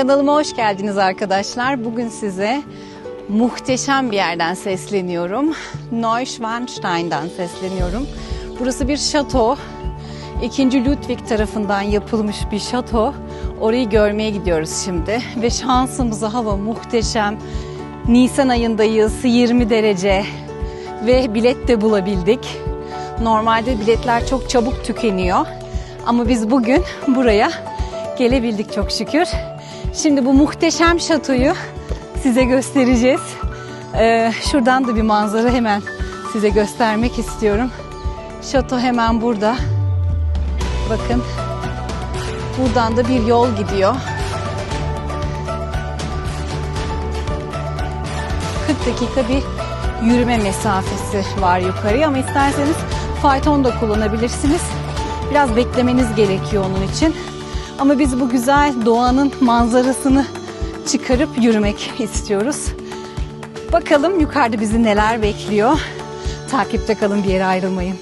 Kanalıma hoş geldiniz arkadaşlar. Bugün size muhteşem bir yerden sesleniyorum. Neuschwanstein'dan sesleniyorum. Burası bir şato. 2. Ludwig tarafından yapılmış bir şato. Orayı görmeye gidiyoruz şimdi. Ve şansımıza hava muhteşem. Nisan ayındayız, 20 derece ve bilet de bulabildik. Normalde biletler çok çabuk tükeniyor. Ama biz bugün buraya gelebildik çok şükür. Şimdi bu muhteşem şatoyu size göstereceğiz. Ee, şuradan da bir manzara hemen size göstermek istiyorum. Şato hemen burada. Bakın. Buradan da bir yol gidiyor. 40 dakika bir yürüme mesafesi var yukarıya ama isterseniz fayton da kullanabilirsiniz. Biraz beklemeniz gerekiyor onun için. Ama biz bu güzel doğanın manzarasını çıkarıp yürümek istiyoruz. Bakalım yukarıda bizi neler bekliyor. Takipte kalın bir yere ayrılmayın.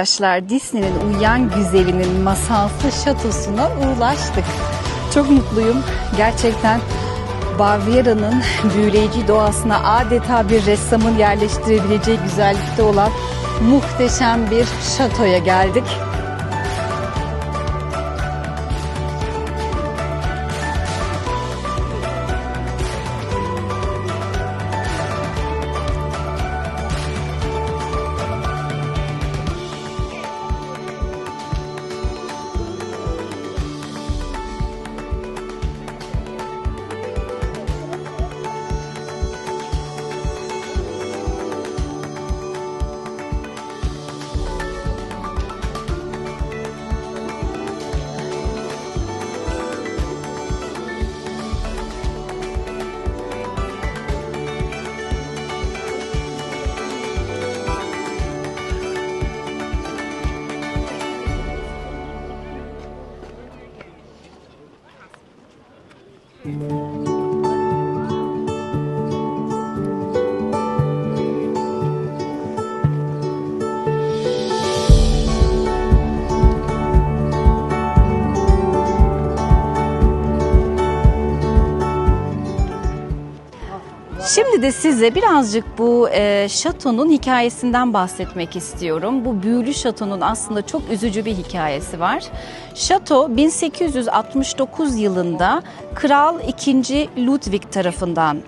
Arkadaşlar Disney'nin Uyuyan Güzeli'nin masalsı şatosuna ulaştık. Çok mutluyum. Gerçekten Baviera'nın büyüleyici doğasına adeta bir ressamın yerleştirebileceği güzellikte olan muhteşem bir şatoya geldik. you. De size birazcık bu e, şatonun hikayesinden bahsetmek istiyorum. Bu büyülü şatonun aslında çok üzücü bir hikayesi var. Şato 1869 yılında Kral II. Ludwig tarafından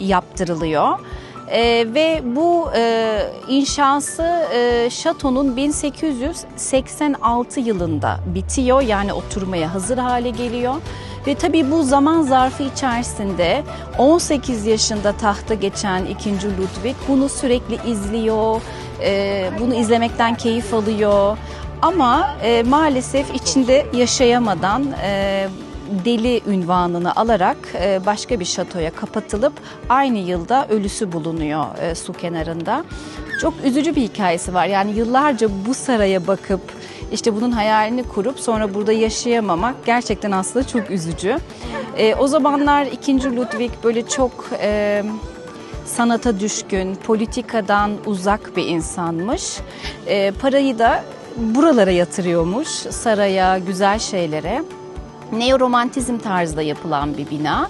yaptırılıyor. Ee, ve bu e, inşası e, şatonun 1886 yılında bitiyor. Yani oturmaya hazır hale geliyor. Ve tabii bu zaman zarfı içerisinde 18 yaşında tahta geçen 2. Ludwig bunu sürekli izliyor, e, bunu izlemekten keyif alıyor. Ama e, maalesef içinde yaşayamadan e, deli ünvanını alarak başka bir şatoya kapatılıp aynı yılda ölüsü bulunuyor su kenarında. Çok üzücü bir hikayesi var. Yani yıllarca bu saraya bakıp işte bunun hayalini kurup sonra burada yaşayamamak gerçekten aslında çok üzücü. E, o zamanlar 2. Ludwig böyle çok e, sanata düşkün, politikadan uzak bir insanmış. E, parayı da buralara yatırıyormuş, saraya, güzel şeylere. Neoromantizm tarzda yapılan bir bina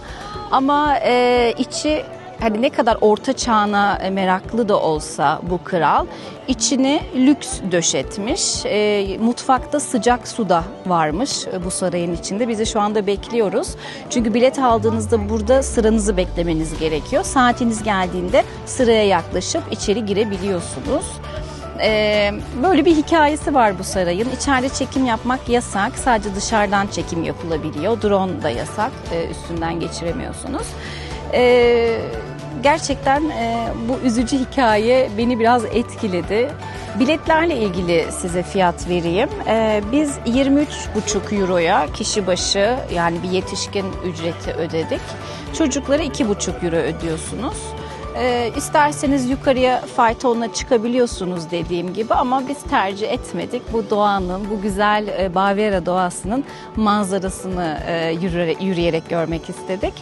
ama e, içi hani ne kadar orta çağına e, meraklı da olsa bu kral içini lüks döşetmiş. E, mutfakta sıcak su da varmış e, bu sarayın içinde. Bizi şu anda bekliyoruz. Çünkü bilet aldığınızda burada sıranızı beklemeniz gerekiyor. Saatiniz geldiğinde sıraya yaklaşıp içeri girebiliyorsunuz. Ee, böyle bir hikayesi var bu sarayın. İçeride çekim yapmak yasak. Sadece dışarıdan çekim yapılabiliyor. Drone da yasak. Ee, üstünden geçiremiyorsunuz. Ee, gerçekten e, bu üzücü hikaye beni biraz etkiledi. Biletlerle ilgili size fiyat vereyim. Ee, biz 23,5 euroya kişi başı yani bir yetişkin ücreti ödedik. Çocuklara 2,5 euro ödüyorsunuz. Ee, isterseniz yukarıya faytonla çıkabiliyorsunuz dediğim gibi ama biz tercih etmedik. Bu doğanın, bu güzel e, Bavyera doğasının manzarasını e, yürüyerek, yürüyerek görmek istedik.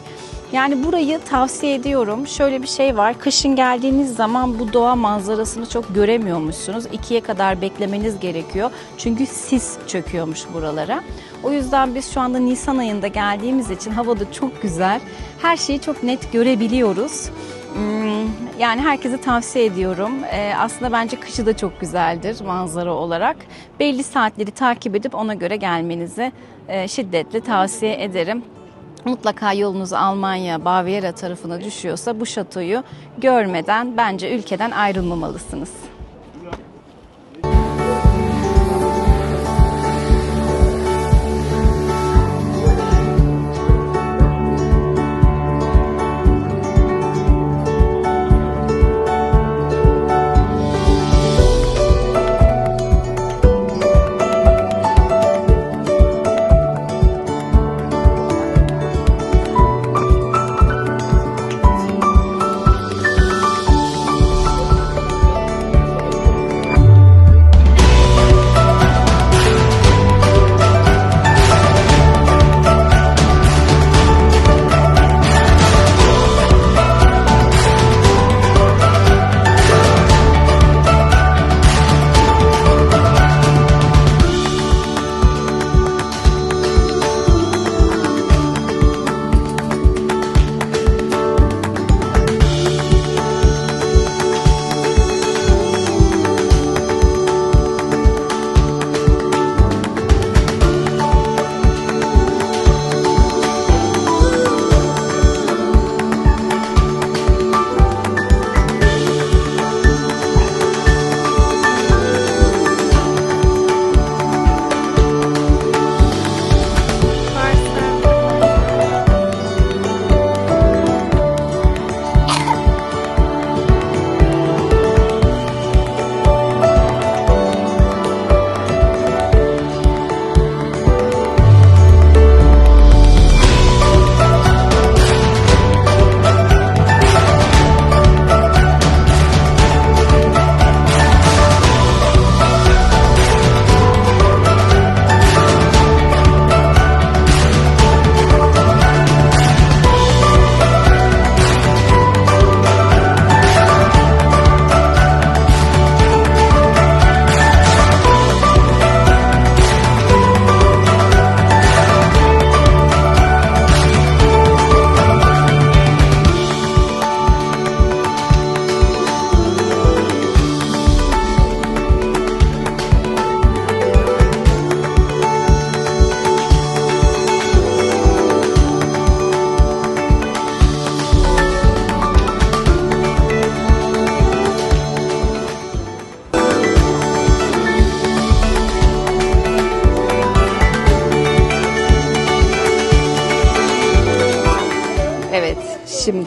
Yani burayı tavsiye ediyorum. Şöyle bir şey var. Kışın geldiğiniz zaman bu doğa manzarasını çok göremiyormuşsunuz. İkiye kadar beklemeniz gerekiyor. Çünkü sis çöküyormuş buralara. O yüzden biz şu anda Nisan ayında geldiğimiz için havada çok güzel. Her şeyi çok net görebiliyoruz. Hmm, Yani herkese tavsiye ediyorum. Ee, aslında bence kışı da çok güzeldir manzara olarak. Belli saatleri takip edip ona göre gelmenizi e, şiddetle tavsiye ederim. Mutlaka yolunuz Almanya, Bavyera tarafına düşüyorsa bu şatoyu görmeden bence ülkeden ayrılmamalısınız.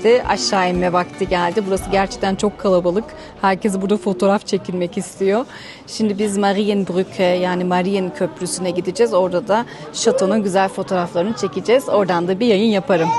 Şimdi aşağı inme vakti geldi. Burası gerçekten çok kalabalık. Herkes burada fotoğraf çekilmek istiyor. Şimdi biz Marienbrücke yani Marien Köprüsü'ne gideceğiz. Orada da şatonun güzel fotoğraflarını çekeceğiz. Oradan da bir yayın yaparım.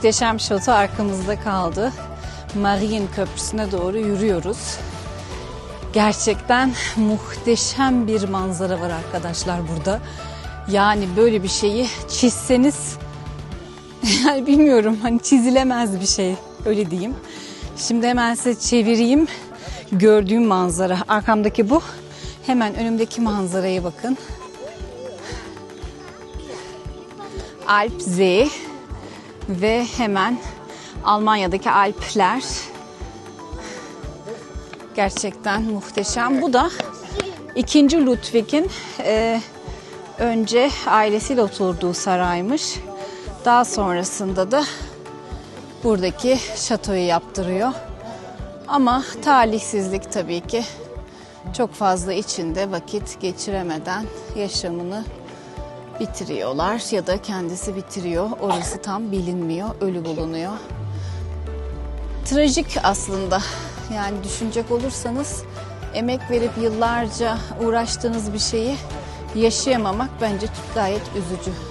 Muhteşem şato arkamızda kaldı. Marien Köprüsü'ne doğru yürüyoruz. Gerçekten muhteşem bir manzara var arkadaşlar burada. Yani böyle bir şeyi çizseniz yani bilmiyorum hani çizilemez bir şey öyle diyeyim. Şimdi hemen size çevireyim. Gördüğüm manzara arkamdaki bu. Hemen önümdeki manzaraya bakın. Alpsee ve hemen Almanya'daki Alpler. Gerçekten muhteşem. Bu da ikinci Ludwig'in e, önce ailesiyle oturduğu saraymış. Daha sonrasında da buradaki şatoyu yaptırıyor. Ama talihsizlik tabii ki çok fazla içinde vakit geçiremeden yaşamını bitiriyorlar ya da kendisi bitiriyor. Orası tam bilinmiyor, ölü bulunuyor. Trajik aslında. Yani düşünecek olursanız emek verip yıllarca uğraştığınız bir şeyi yaşayamamak bence gayet üzücü.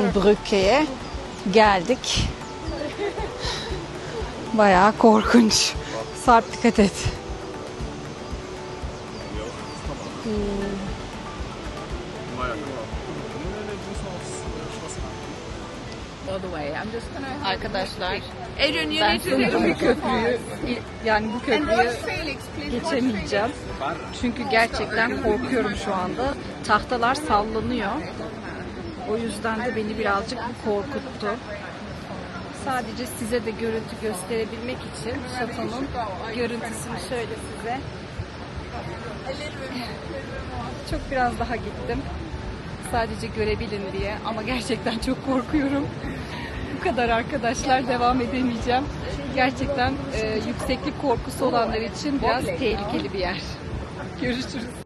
Brücke'ye geldik. Bayağı korkunç. Sarp dikkat et. all the way. I'm just gonna. Arkadaşlar Adrian, you ben need to sanırım bir köprüyü yani bu köprüyü geçemeyeceğim. Çünkü gerçekten korkuyorum şu anda. Tahtalar sallanıyor. O yüzden de beni birazcık korkuttu. Sadece size de görüntü gösterebilmek için şatonun görüntüsünü şöyle size. Çok biraz daha gittim. Sadece görebilin diye ama gerçekten çok korkuyorum. Bu kadar arkadaşlar devam edemeyeceğim. Gerçekten e, yükseklik korkusu olanlar için biraz tehlikeli bir yer. Görüşürüz.